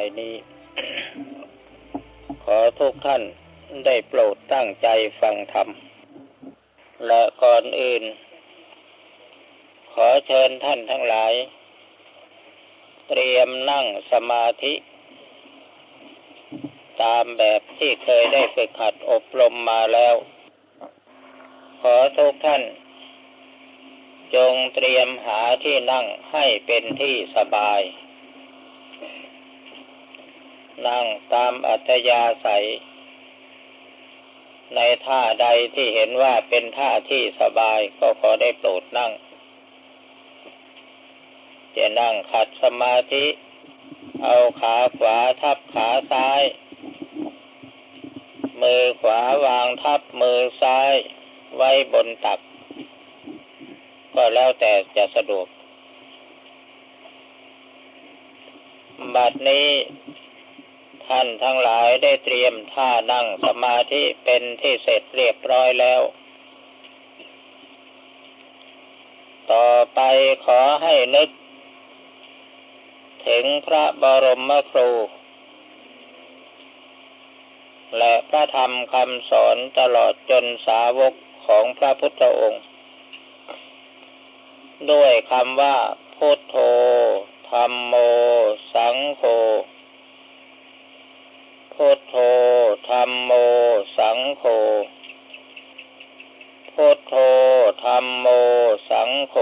ไปนี้ ขอทุกท่านได้โปรดตั้งใจฟังธรรม และก่อนอื่น ขอเชิญท่านทั้งหลาย เตรียมนั่งสมาธิ ตามแบบที่เคยได้ฝึกหัดอบรมมาแล้ว ขอทุกท่าน จงเตรียมหาที่นั่งให้เป็นที่สบาย นั่งตามอัธยาศัย ในท่าใดที่เห็นว่าเป็นท่าที่สบายก็ขอได้โปรดนั่ง จะนั่งขัดสมาธิ เอาขาขวาทับขาซ้าย มือขวาวางทับมือซ้าย ไว้บนตัก ก็แล้วแต่จะสะดวกบัดนี้ ท่านทั้งหลายได้เตรียมท่านั่งสมาธิเป็นที่เสร็จเรียบร้อยแล้ว ต่อไปขอให้นึก ถึงพระบรมครู และพระธรรมคำสอนตลอดจนสาวกของพระพุทธองค์ ด้วยคำว่าพุทโธธรรมโม สังโฆ โธธรรมโม สังโฆพุทโธธรรมโม สังโฆ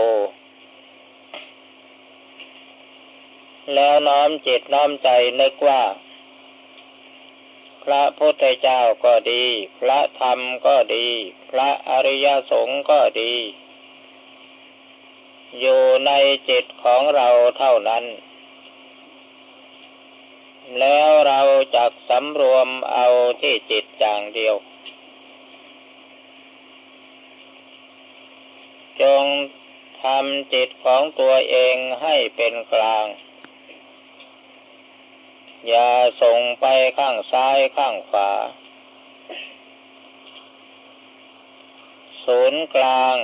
แล้วน้อมจิตน้อมใจนึกว่า พระพุทธเจ้าก็ดี พระธรรมก็ดี พระอริยสงฆ์ก็ดี อยู่ในจิตของเราเท่านั้น แล้วเราจักสำรวมเอาที่จิตอย่างเดียว จงทำจิตของตัวเองให้เป็นกลาง อย่าส่งไปข้างซ้ายข้างขวา ศูนย์กลาง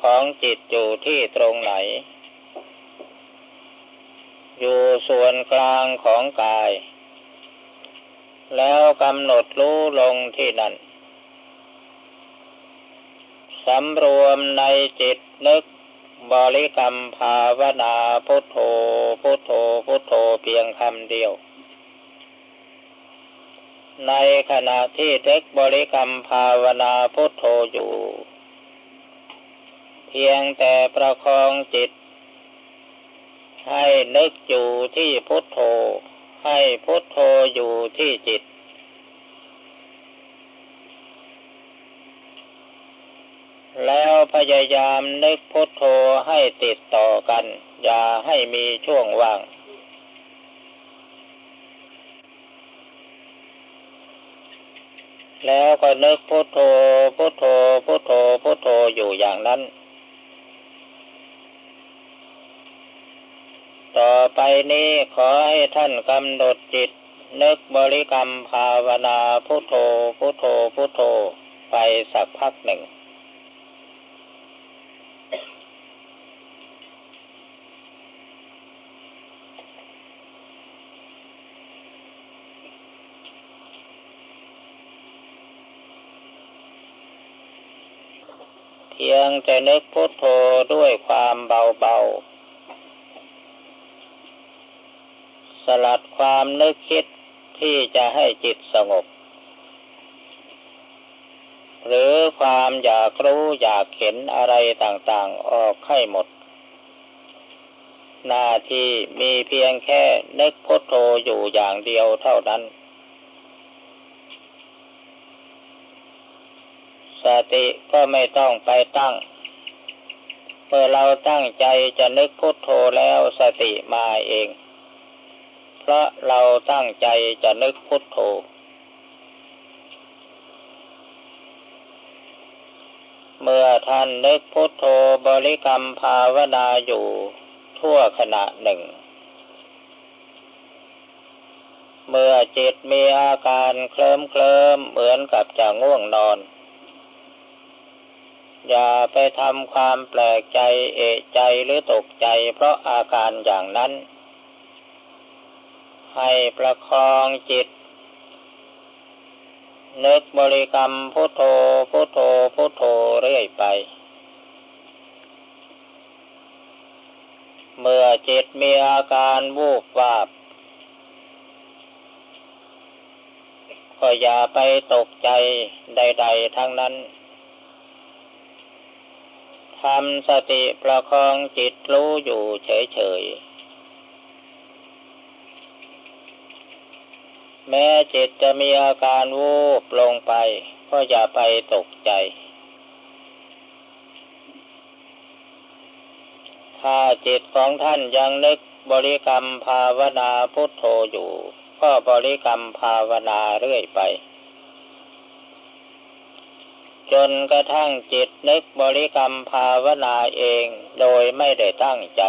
ของจิตอยู่ที่ตรงไหน อยู่ส่วนกลางของกาย แล้วกำหนดรู้ลงที่นั่นสำรวมในจิตนึกบริกรรมภาวนาพุทโธพุทโธพุทโธเพียงคำเดียว ในขณะที่เด็กบริกรรมภาวนาพุทโธอยู่ เพียงแต่ประคองจิต ให้นึกอยู่ที่พุทโธ ให้พุทโธอยู่ที่จิต แล้วพยายามนึกพุทโธให้ติดต่อกัน อย่าให้มีช่วงว่างแล้วก็นึกพุทโธพุทโธพุทโธพุทโธอยู่อย่างนั้น ต่อไปนี้ขอให้ท่านกำหนดจิต นึกบริกรรมภาวนาพุทโธพุทโธพุทโธไปสักพักหนึ่งเพียงแต่นึกพุทโธด้วยความเบาๆ สลัดความนึกคิดที่จะให้จิตสงบ หรือความอยากรู้อยากเห็นอะไรต่างๆออกให้หมด หน้าที่มีเพียงแค่นึกพุทโธอยู่อย่างเดียวเท่านั้น สติก็ไม่ต้องไปตั้งเมื่อเราตั้งใจจะนึกพุทโธแล้วสติมาเอง พราะเราตั้งใจจะนึกพุทโธเมื่อท่านนึกพุทโธบริกรรมภาวนาอยู่ทั่วขณะหนึ่ง เมื่อจิตมีอาการเคลิ้มเคลิมเหมือนกับจะง่วงนอน อย่าไปทำความแปลกใจเอะใจหรือตกใจเพราะอาการอย่างนั้น ให้ประคองจิต นึกบริกรรมพุทโธพุทโธพุทโธเรื่อยไป เมื่อจิตมีอาการวูบวาบ ก็อย่าไปตกใจใด ๆ ทั้งนั้นทำสติประคองจิตรู้อยู่เฉยๆ แม้จิตจะมีอาการวูบลงไป ก็อย่าไปตกใจ ถ้าจิตของท่านยังนึกบริกรรมภาวนาพุทโธอยู่ ก็บริกรรมภาวนาเรื่อยไป จนกระทั่งจิตนึกบริกรรมภาวนาเองโดยไม่ได้ตั้งใจ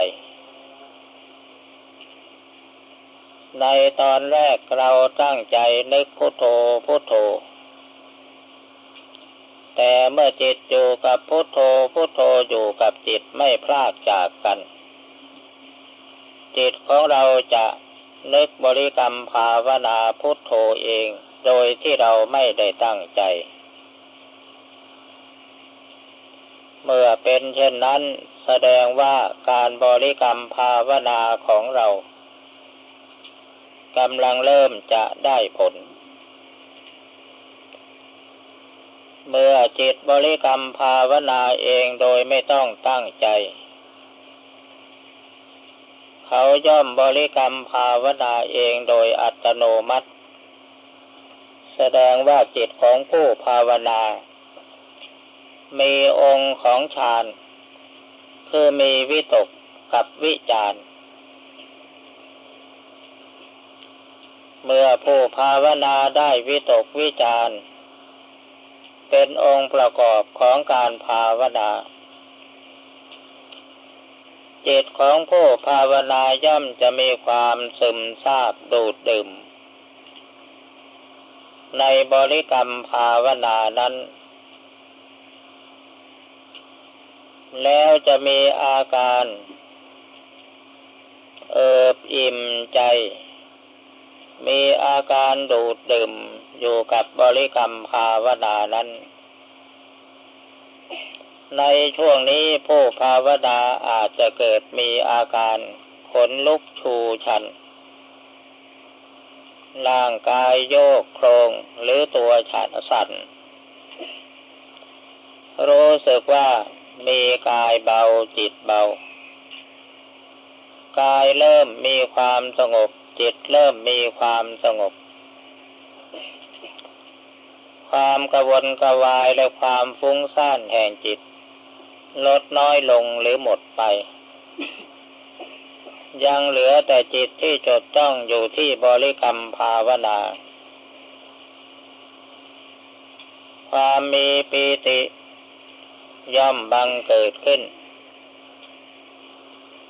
ในตอนแรกเราตั้งใจนึกพุโทโธพุโทโธ แต่เมื่อจิตอยู่กับพุโทโธพุโทโธอยู่กับจิตไม่พลากจากกัน จิตของเราจะนึกบริกรรมภาวนาพุทโธเอง โดยที่เราไม่ได้ตั้งใจ เมื่อเป็นเช่นนั้นแสดงว่าการบริกรรมภาวนาของเรา กำลังเริ่มจะได้ผล เมื่อจิตบริกรรมภาวนาเองโดยไม่ต้องตั้งใจ เขาย่อมบริกรรมภาวนาเองโดยอัตโนมัติ แสดงว่าจิตของผู้ภาวนา มีองค์ของฌาน คือมีวิตกกับวิจาร เมื่อผู้ภาวนาได้วิตกวิจารเป็นองค์ประกอบของการภาวนาจิตของผู้ภาวนาย่อมจะมีความซึมซาบดูดดื่ม ในบริกรรมภาวนานั้น แล้วจะมีอาการ เอิบอิ่มใจ มีอาการดูดดื่มอยู่กับบริกรรมภาวนานั้น ในช่วงนี้ผู้ภาวนาอาจจะเกิดมีอาการขนลุกชูชัน ร่างกายโยกโครงหรือตัวฉันสั่น รู้สึกว่ามีกายเบาจิตเบา กายเริ่มมีความสงบ จิตเริ่มมีความสงบ ความกระวนกระวายและความฟุ้งซ่านแห่งจิต ลดน้อยลงหรือหมดไป ยังเหลือแต่จิตที่จดจ้องอยู่ที่บริกรรมภาวนา ความมีปีติ ย่อมบังเกิดขึ้น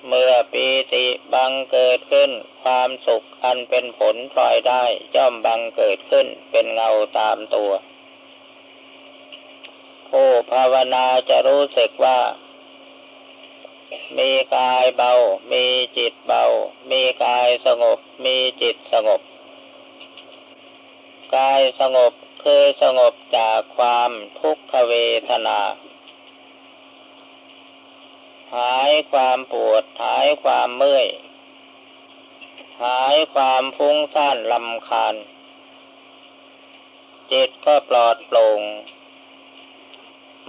เมื่อปีติบังเกิดขึ้น ความสุขอันเป็นผลพลอยได้ย่อมบังเกิดขึ้นเป็นเงาตามตัว ผู้ภาวนาจะรู้สึกว่า มีกายเบา มีจิตเบา มีกายสงบ มีจิตสงบ กายสงบคือสงบจากความทุกขเวทนา หายความปวด หายความเมื่อย หายความฟุ้งซ่านลำคาญ จิตก็ปลอดโปร่ง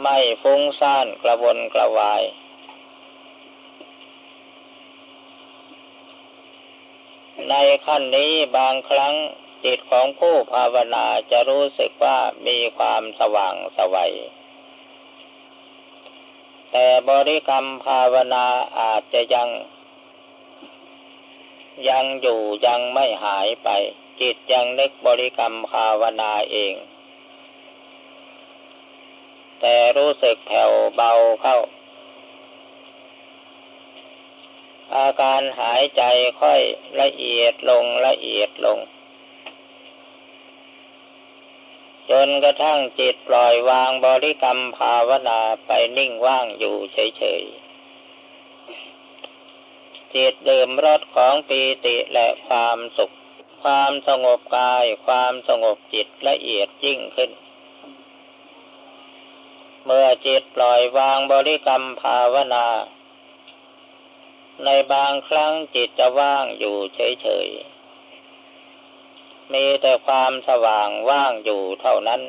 ไม่ฟุ้งซ่านกระวนกระวาย ในขั้นนี้บางครั้งจิตของผู้ภาวนาจะรู้สึกว่ามีความสว่างสวัย แต่บริกรรมภาวนาอาจจะยัง ยังอยู่ยังไม่หายไป จิตยังนึกบริกรรมภาวนาเอง แต่รู้สึกแผ่วเบาเข้า อาการหายใจค่อยละเอียดลงละเอียดลง จนกระทั่งจิตปล่อยวางบริกรรมภาวนาไปนิ่งว่างอยู่เฉยๆ จิตดื่มรสของปีติและความสุข ความสงบกาย ความสงบจิตละเอียดยิ่งขึ้น เมื่อจิตปล่อยวางบริกรรมภาวนา ในบางครั้งจิตจะว่างอยู่เฉยๆ มีแต่ความสว่างว่างอยู่เท่านั้น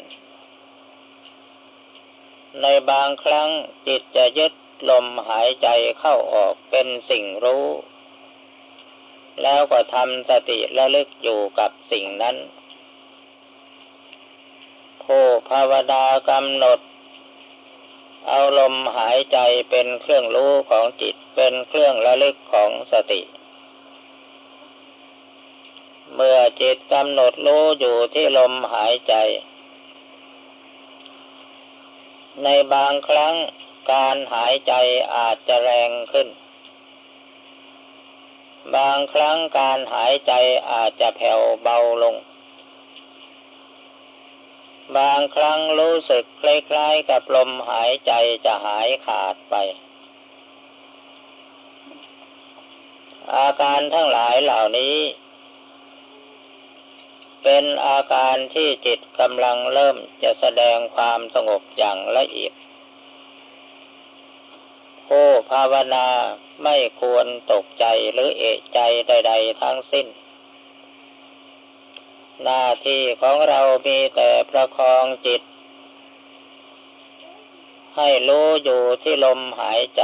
ในบางครั้งจิตจะยึดลมหายใจเข้าออกเป็นสิ่งรู้ แล้วก็ทำสติระลึกอยู่กับสิ่งนั้น ผู้ภาวนากำหนด เอาลมหายใจเป็นเครื่องรู้ของจิตเป็นเครื่องระลึกของสติ เมื่อจิตกำหนดรู้อยู่ที่ลมหายใจ ในบางครั้งการหายใจอาจจะแรงขึ้น บางครั้งการหายใจอาจจะแผ่วเบาลง บางครั้งรู้สึกคล้ายๆกับลมหายใจจะหายขาดไป อาการทั้งหลายเหล่านี้ เป็นอาการที่จิตกำลังเริ่มจะแสดงความสงบอย่างละเอียด ผู้ภาวนาไม่ควรตกใจหรือเอะใจใด ๆ ทั้งสิ้น หน้าที่ของเรามีแต่ประคองจิต ให้รู้อยู่ที่ลมหายใจ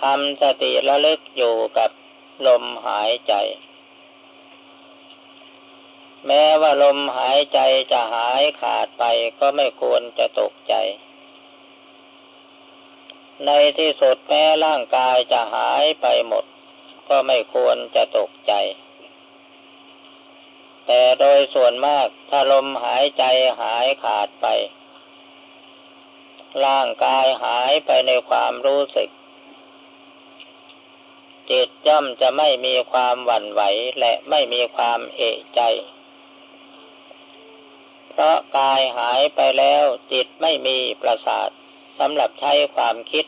ทำสติระลึกอยู่กับลมหายใจ แม้ว่าลมหายใจจะหายขาดไปก็ไม่ควรจะตกใจ ในที่สุดแม้ร่างกายจะหายไปหมด ก็ไม่ควรจะตกใจ แต่โดยส่วนมากถ้าลมหายใจหายขาดไป ร่างกายหายไปในความรู้สึก จิตย่อมจะไม่มีความหวั่นไหวและไม่มีความเอะใจ พราะกายหายไปแล้วจิตไม่มีประสาทสำหรับใช้ความคิด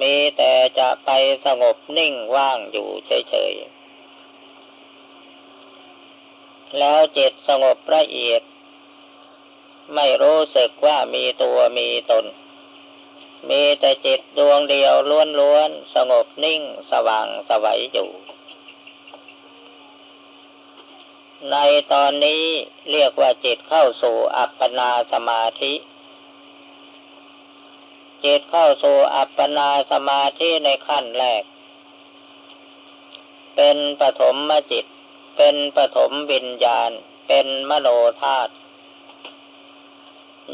มีแต่จะไปสงบนิ่งว่างอยู่เฉยๆ แล้วจิตสงบละเอียด ไม่รู้สึกว่ามีตัวมีตน มีแต่จิตดวงเดียวล้วนๆ สงบนิ่งสว่างสวัยอยู่ ในตอนนี้เรียกว่าจิตเข้าสู่อัปปนาสมาธิ จิตเข้าสู่อัปปนาสมาธิในขั้นแรก เป็นปฐมมจิต เป็นปฐมวิญญาณ เป็นมโนธาตุ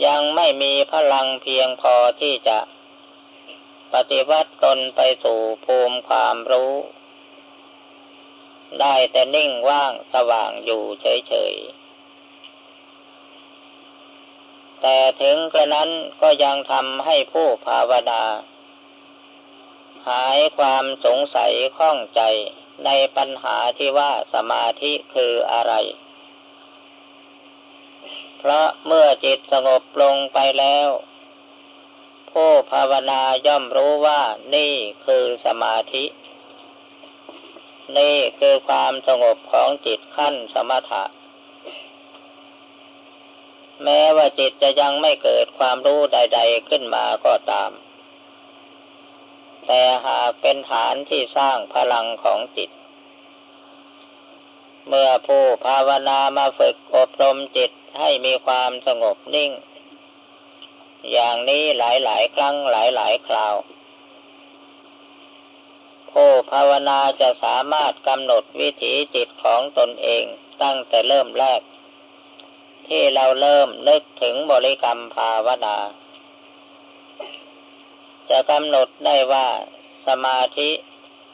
ยังไม่มีพลังเพียงพอที่จะ ปฏิวัติตนไปสู่ภูมิความรู้ ได้แต่นิ่งว่างสว่างอยู่เฉยๆ แต่ถึงกระนั้นก็ยังทำให้ผู้ภาวนา หายความสงสัยข้องใจในปัญหาที่ว่าสมาธิคืออะไร เพราะเมื่อจิตสงบลงไปแล้ว ผู้ภาวนาย่อมรู้ว่านี่คือสมาธิ นี่คือความสงบของจิตขั้นสมถะ แม้ว่าจิตจะยังไม่เกิดความรู้ใด ๆขึ้นมาก็ตาม แต่หากเป็นฐานที่สร้างพลังของจิต เมื่อผู้ภาวนามาฝึกอบรมจิตให้มีความสงบนิ่ง อย่างนี้หลายๆ ครั้งหลายๆ คราว ผู้ภาวนาจะสามารถกำหนดวิถีจิตของตนเองตั้งแต่เริ่มแรก ที่เราเริ่มนึกถึงบริกรรมภาวนา จะกำหนดได้ว่าสมาธิ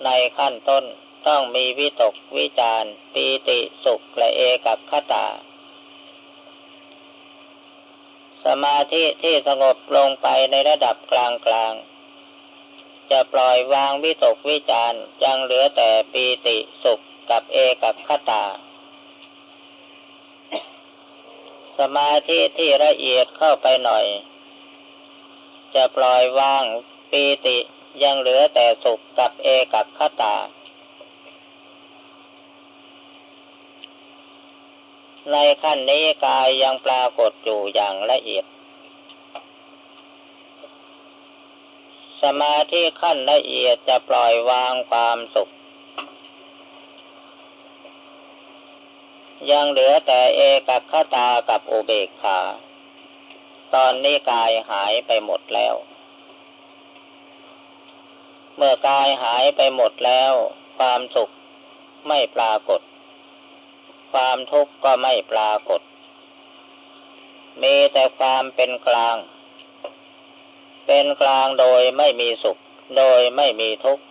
ในขั้นต้นต้องมีวิตกวิจารปีติสุขและเอกับขตา สมาธิที่สงบลงไปในระดับกลางกลาง จะปล่อยวางวิตกวิจารจังเหลือแต่ปีติสุขกับเอกับขตา สมาธิที่ละเอียดเข้าไปหน่อย จะปล่อยวางปีติยังเหลือแต่สุขกับเอกับขตา ในขั้นนี้กายยังปรากฏอยู่อย่างละเอียด สมาธิขั้นละเอียดจะปล่อยวางความสุข ยังเหลือแต่เอกคตากับอุเบกขา ตอนนี้กายหายไปหมดแล้ว เมื่อกายหายไปหมดแล้ว ความสุขไม่ปรากฏ ความทุกข์ก็ไม่ปรากฏ มีแต่ความเป็นกลาง เป็นกลางโดยไม่มีสุข โดยไม่มีทุกข์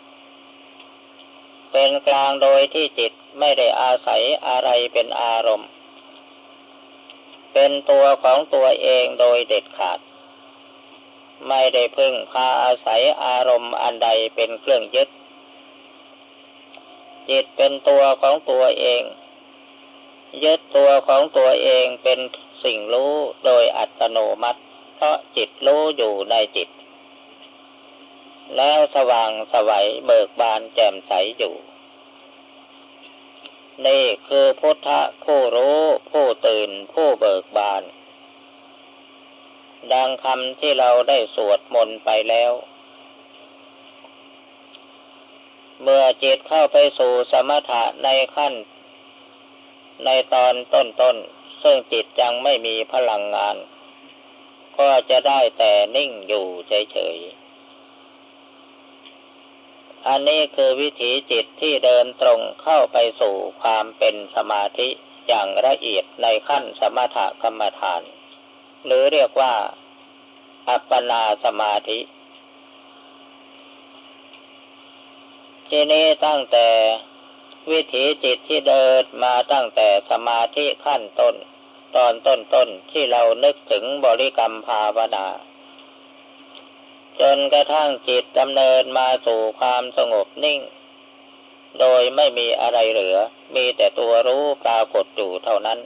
เป็นกลางโดยที่จิตไม่ได้อาศัยอะไรเป็นอารมณ์ เป็นตัวของตัวเองโดยเด็ดขาด ไม่ได้พึ่งพาอาศัยอารมณ์อันใดเป็นเครื่องยึด จิตเป็นตัวของตัวเอง ยึดตัวของตัวเองเป็นสิ่งรู้โดยอัตโนมัติ เพราะจิตรู้อยู่ในจิต แล้วสว่างสวัยเบิกบานแจ่มใสอยู่ นี่คือพุทธผู้รู้ผู้ตื่นผู้เบิกบาน ดังคำที่เราได้สวดมนต์ไปแล้วเมื่อจิตเข้าไปสู่สมถะในขั้น ในตอนต้นๆ ซึ่งจิตยังไม่มีพลังงาน ก็จะได้แต่นิ่งอยู่เฉยๆ อันนี้คือวิถีจิตที่เดินตรงเข้าไปสู่ความเป็นสมาธิอย่างละเอียดในขั้นสมถกรรมฐาน หรือเรียกว่า อัปปนาสมาธิ ทีนี้ตั้งแต่วิถีจิตที่เดินมาตั้งแต่สมาธิขั้นต้น ตอนต้นต้นที่เรานึกถึงบริกรรมภาวนา จนกระทั่งจิตดำเนินมาสู่ความสงบนิ่ง โดยไม่มีอะไรเหลือ มีแต่ตัวรู้ปรากฏอยู่เท่านั้น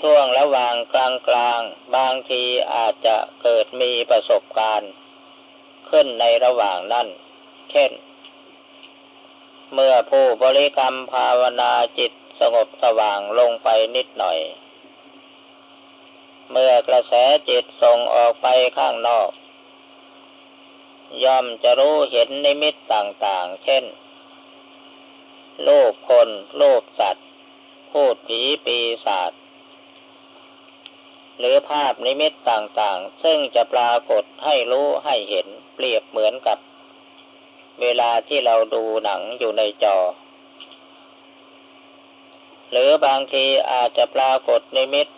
ช่วงระหว่างกลางกลางบางทีอาจจะเกิดมีประสบการณ์ ขึ้นในระหว่างนั้น เช่น เมื่อผู้บริกรรมภาวนาจิต สงบสว่างลงไปนิดหน่อย เมื่อกระแสจิตส่งออกไปข้างนอก ย่อมจะรู้เห็นนิมิตต่างๆ เช่นรูปคนรูปสัตว์ พูดผีปีศาจหรือภาพนิมิตต่างๆ ซึ่งจะปรากฏให้รู้ให้เห็นเปรียบเหมือนกับ เวลาที่เราดูหนังอยู่ในจอ หรือบางทีอาจจะปรากฏในมิต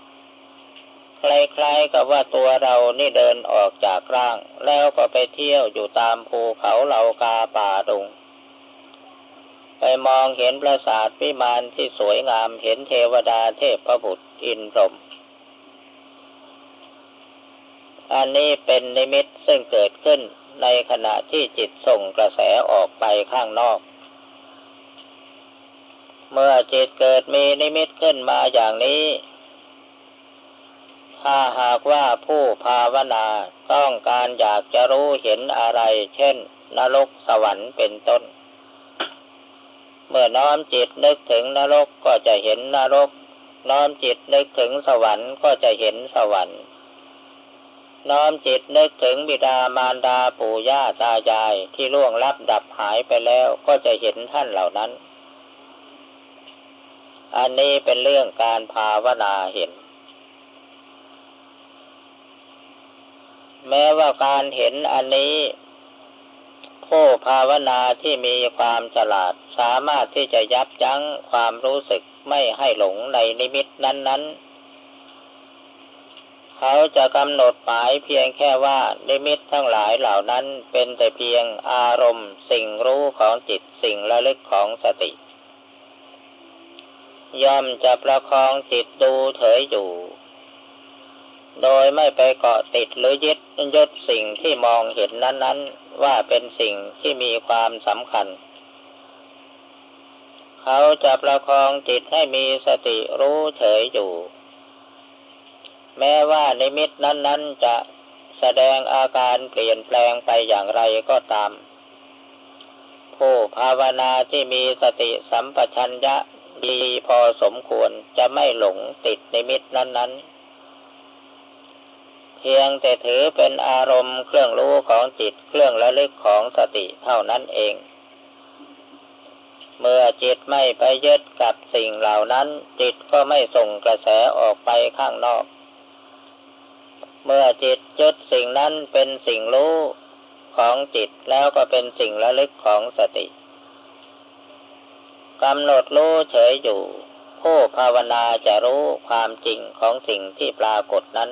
คล้ายๆกับว่าตัวเรานี่เดินออกจากร่าง แล้วก็ไปเที่ยวอยู่ตามภูเขาเหล่ากาป่าดุง ไปมองเห็นปราสาทพิมานที่สวยงามเห็นเทวดาเทพพระบุตรอินพรหมอันนี้เป็นนิมิตซึ่งเกิดขึ้นในขณะที่จิตส่งกระแสออกไปข้างนอก เมื่อจิตเกิดมีนิมิตขึ้นมาอย่างนี้ ถ้าหากว่าผู้ภาวนาต้องการอยากจะรู้เห็นอะไร เช่น นรกสวรรค์เป็นต้น เมื่อน้อมจิตนึกถึงนรกก็จะเห็นนรก น้อมจิตนึกถึงสวรรค์ก็จะเห็นสวรรค์น้อมจิตนึกถึงบิดามารดาปู่ย่าตายายที่ล่วงลับดับหายไปแล้วก็จะเห็นท่านเหล่านั้น อันนี้เป็นเรื่องการภาวนาเห็น แม้ว่าการเห็นอันนี้ ผู้ภาวนาที่มีความฉลาดสามารถที่จะยับยั้งความรู้สึกไม่ให้หลงในนิมิตนั้น ๆเขาจะกำหนดหมายเพียงแค่ว่านิมิตทั้งหลายเหล่านั้นเป็นแต่เพียงอารมณ์ สิ่งรู้ของจิตสิ่งระลึกของสติ ย่อมจะประคองจิตดูเถยอยู่ โดยไม่ไปเกาะติดหรือยึดยึดสิ่งที่มองเห็นนั้นๆ ว่าเป็นสิ่งที่มีความสำคัญ เขาจะประคองจิตให้มีสติรู้เฉยอยู่ แม้ว่านิมิตนั้น ๆ จะแสดงอาการเปลี่ยนแปลงไปอย่างไรก็ตาม ผู้ภาวนาที่มีสติสัมปชัญญะ ดีพอสมควรจะไม่หลงติดในมิตรนั้น ๆ เพียงแต่ถือเป็นอารมณ์เครื่องรู้ของจิตเครื่องระลึกของสติเท่านั้นเอง เมื่อจิตไม่ไปยึดกับสิ่งเหล่านั้น จิตก็ไม่ส่งกระแสออกไปข้างนอก เมื่อจิตยึดสิ่งนั้นเป็นสิ่งรู้ของจิตแล้วก็เป็นสิ่งระลึกของสติ กำหนดรู้เฉยอยู่ ผู้ภาวนาจะรู้ความจริงของสิ่งที่ปรากฏนั้น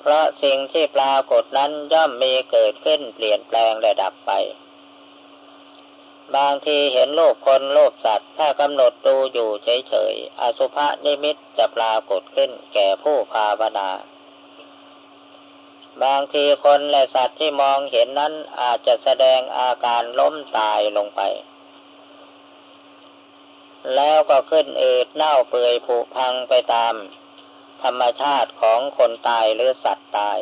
เพราะสิ่งที่ปรากฏนั้นย่อมมีเกิดขึ้นเปลี่ยนแปลงและดับไป บางทีเห็นโลกคนโลกสัตว์ ถ้ากำหนดดูอยู่เฉยๆ อสุภะนิมิตจะปรากฏขึ้นแก่ผู้ภาวนาบางทีคนและสัตว์ที่มองเห็นนั้นอาจจะแสดงอาการล้มตายลงไป แล้วก็ขึ้นอืดเน่าเปื่อยผุพังไปตาม ธรรมชาติของคนตายหรือสัตว์ตาย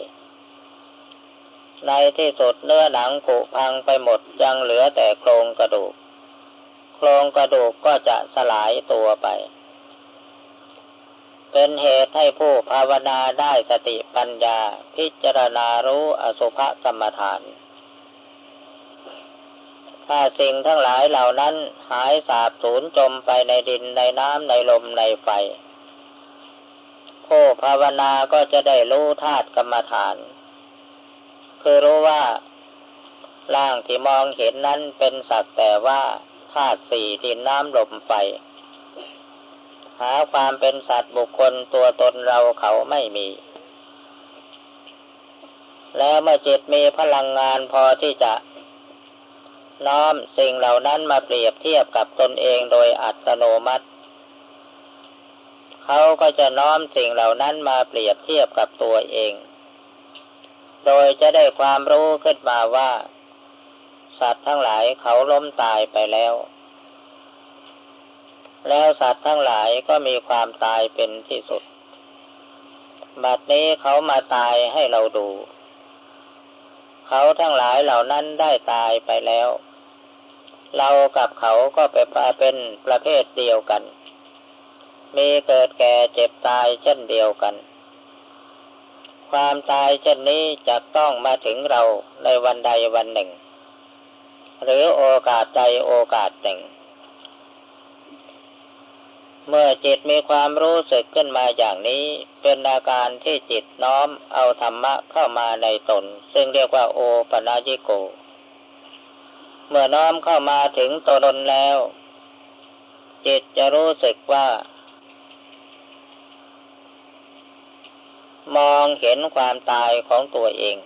ในที่สุดเนื้อหนังผุพังไปหมดยังเหลือแต่โครงกระดูก โครงกระดูกก็จะสลายตัวไป เป็นเหตุให้ผู้ภาวนาได้สติปัญญา พิจารณารู้อสุภกรรมฐาน ถ้าสิ่งทั้งหลายเหล่านั้นหายสาบสูญจมไปในดินในน้ำในลมในไฟผู้ภาวนาก็จะได้รู้ธาตุกรรมฐาน คือรู้ว่าร่างที่มองเห็นนั้นเป็นสักแต่ว่าธาตุสี่ดินน้ำลมไฟ หาความเป็นสัตว์บุคคลตัวตนเราเขาไม่มี แล้วเมื่อจิตมีพลังงานพอที่จะ น้อมสิ่งเหล่านั้นมาเปรียบเทียบกับตนเองโดยอัตโนมัติ เขาก็จะน้อมสิ่งเหล่านั้นมาเปรียบเทียบกับตัวเอง โดยจะได้ความรู้ขึ้นมาว่า สัตว์ทั้งหลายเขาล้มตายไปแล้ว แล้วสัตว์ทั้งหลายก็มีความตายเป็นที่สุด บัดนี้เขามาตายให้เราดู เขาทั้งหลายเหล่านั้นได้ตายไปแล้ว เรากับเขาก็ไปเป็นประเภทเดียวกัน มีเกิดแก่เจ็บตายเช่นเดียวกัน ความตายเช่นนี้จะต้องมาถึงเราในวันใดวันหนึ่ง หรือโอกาสใดโอกาสหนึ่ง เมื่อจิตมีความรู้สึกขึ้นมาอย่างนี้ เป็นอาการที่จิตน้อมเอาธรรมะเข้ามาในตน ซึ่งเรียกว่าโอปนาญิโก เมื่อน้อมเข้ามาถึงตนแล้ว จิตจะรู้สึกว่า มองเห็นความตายของตัวเอง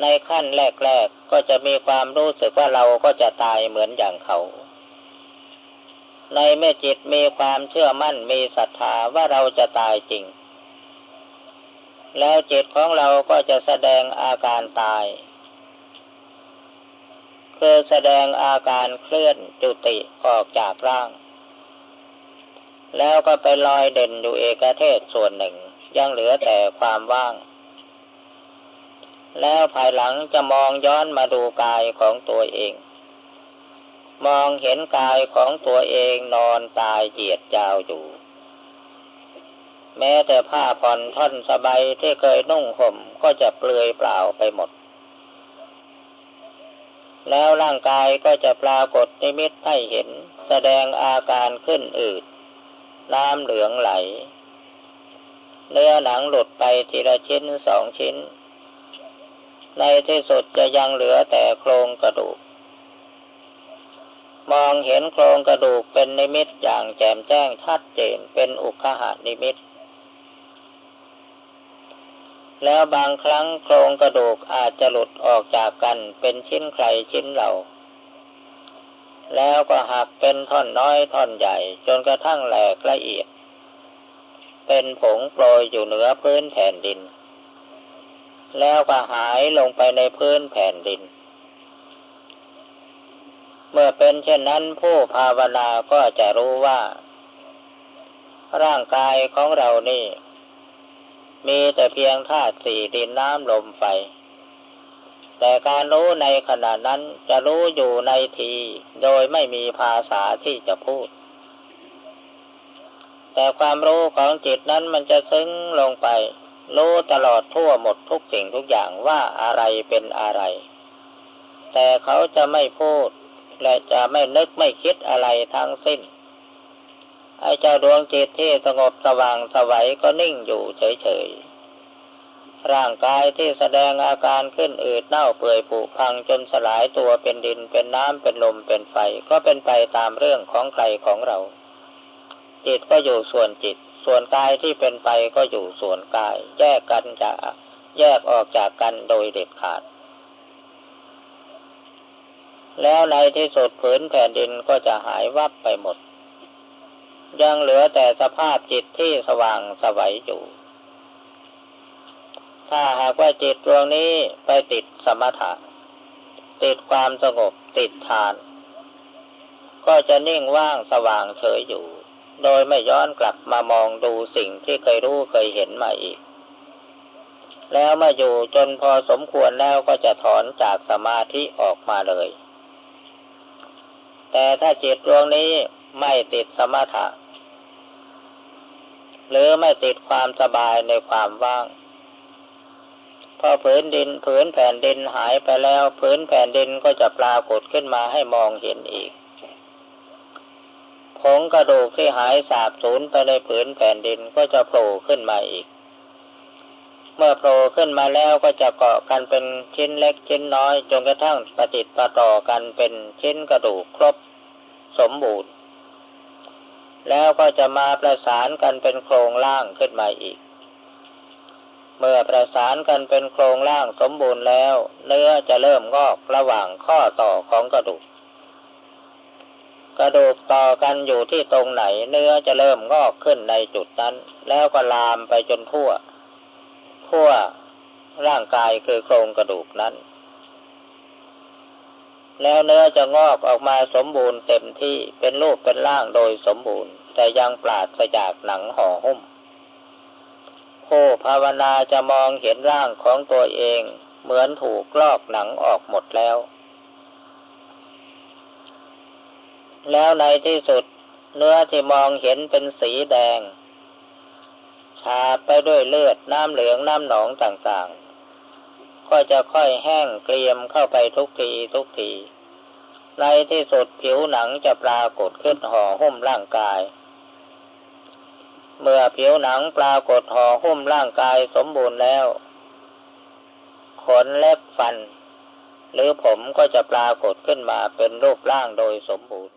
ในขั้นแรกๆก็จะมีความรู้สึกว่าเราก็จะตายเหมือนอย่างเขา ในเมื่อจิตมีความเชื่อมั่นมีศรัทธาว่าเราจะตายจริง แล้วจิตของเราก็จะแสดงอาการตาย คือแสดงอาการเคลื่อนจุติออกจากร่าง แล้วก็ไปลอยเด่นอยู่เอกเทศส่วนหนึ่ง ยังเหลือแต่ความว่าง แล้วภายหลังจะมองย้อนมาดูกายของตัวเอง มองเห็นกายของตัวเองนอนตายเหยียดยาวอยู่ แม้แต่ผ้าผ่อนท่อนสบายที่เคยนุ่งห่มก็จะเปลือยเปล่าไปหมด แล้วร่างกายก็จะปรากฏนิมิตให้เห็น แสดงอาการขึ้นอืดน้ำเหลืองไหล เนื้อหนังหลุดไปทีละชิ้นสองชิ้น ในที่สุดจะยังเหลือแต่โครงกระดูก มองเห็นโครงกระดูกเป็นนิมิตอย่างแจ่มแจ้งชัดเจนเป็นอุคหานิมิต แล้วบางครั้งโครงกระดูกอาจจะหลุดออกจากกันเป็นชิ้นใครชิ้นเหล่าแล้วก็หักเป็นท่อนน้อยท่อนใหญ่ จนกระทั่งแหลกละเอียด เป็นผงโปรยอยู่เหนือพื้นแผ่นดิน แล้วก็หายลงไปในพื้นแผ่นดิน เมื่อเป็นเช่นนั้นผู้ภาวนาก็จะรู้ว่า ร่างกายของเรานี่ มีแต่เพียงธาตุสี่ดินน้ำลมไฟ แต่การรู้ในขณะนั้นจะรู้อยู่ในที โดยไม่มีภาษาที่จะพูด แต่ความรู้ของจิตนั้นมันจะซึ้งลงไป รู้ตลอดทั่วหมดทุกสิ่งทุกอย่างว่าอะไรเป็นอะไร แต่เขาจะไม่พูด และจะไม่นึกไม่คิดอะไรทั้งสิ้น ไอ้เจ้าดวงจิตที่สงบสว่างสวัยก็นิ่งอยู่เฉยๆ ร่างกายที่แสดงอาการขึ้นอืดเน่าเปื่อยผุพังจนสลายตัวเป็นดินเป็นน้ำเป็นลมเป็นไฟ ก็เป็นไปตามเรื่องของใครของเรา จิตก็อยู่ส่วนจิต ส่วนกายที่เป็นไปก็อยู่ส่วนกาย แยกกันจะแยกออกจากกันโดยเด็ดขาด แล้วในที่สุดผืนแผ่นดินก็จะหายวับไปหมด ยังเหลือแต่สภาพจิตที่สว่างสวัยอยู่ ถ้าหากว่าจิตดวงนี้ไปติดสมถะ ติดความสงบติดฌาน ก็จะนิ่งว่างสว่างเฉยอยู่ โดยไม่ย้อนกลับมามองดูสิ่งที่เคยรู้เคยเห็นมาอีก แล้วมาอยู่จนพอสมควรแล้วก็จะถอนจากสมาธิออกมาเลย แต่ถ้าจิตดวงนี้ไม่ติดสมถะ หรือไม่ติดความสบายในความว่าง พอผืนดินผืนแผ่นดินหายไปแล้วผืนแผ่นดินก็จะปรากฏขึ้นมาให้มองเห็นอีกผงกระดูกที่หายสาบสูญไปในผืนแผ่นดินก็จะโผล่ขึ้นมาอีก เมื่อโผล่ขึ้นมาแล้วก็จะเกาะกันเป็นชิ้นเล็กชิ้นน้อย จนกระทั่งประติดประต่อกันเป็นชิ้นกระดูกครบสมบูรณ์ แล้วก็จะมาประสานกันเป็นโครงล่างขึ้นมาอีก เมื่อประสานกันเป็นโครงล่างสมบูรณ์แล้ว เนื้อจะเริ่มงอกระหว่างข้อต่อของกระดูก กระดูกต่อกันอยู่ที่ตรงไหน เนื้อจะเริ่มงอกขึ้นในจุดนั้น แล้วก็ลามไปจนทั่ว ทั่วร่างกายคือโครงกระดูกนั้น แล้วเนื้อจะงอกออกมาสมบูรณ์เต็มที่เป็นรูปเป็นร่างโดยสมบูรณ์ แต่ยังปราศจากหนังห่อหุ้มผู้ภาวนาจะมองเห็นร่างของตัวเอง เหมือนถูกลอกหนังออกหมดแล้ว แล้วในที่สุด เนื้อที่มองเห็นเป็นสีแดง ชาไปด้วยเลือดน้ำเหลืองน้ำหนองต่างๆ ก็จะค่อยแห้งเกรียมเข้าไปทุกทีทุกทีในที่สุดผิวหนังจะปรากฏขึ้นห่อหุ้มร่างกาย เมื่อผิวหนังปรากฏห่อหุ้มร่างกายสมบูรณ์แล้ว ขนเล็บฟัน หรือผมก็จะปรากฏขึ้นมาเป็นรูปร่างโดยสมบูรณ์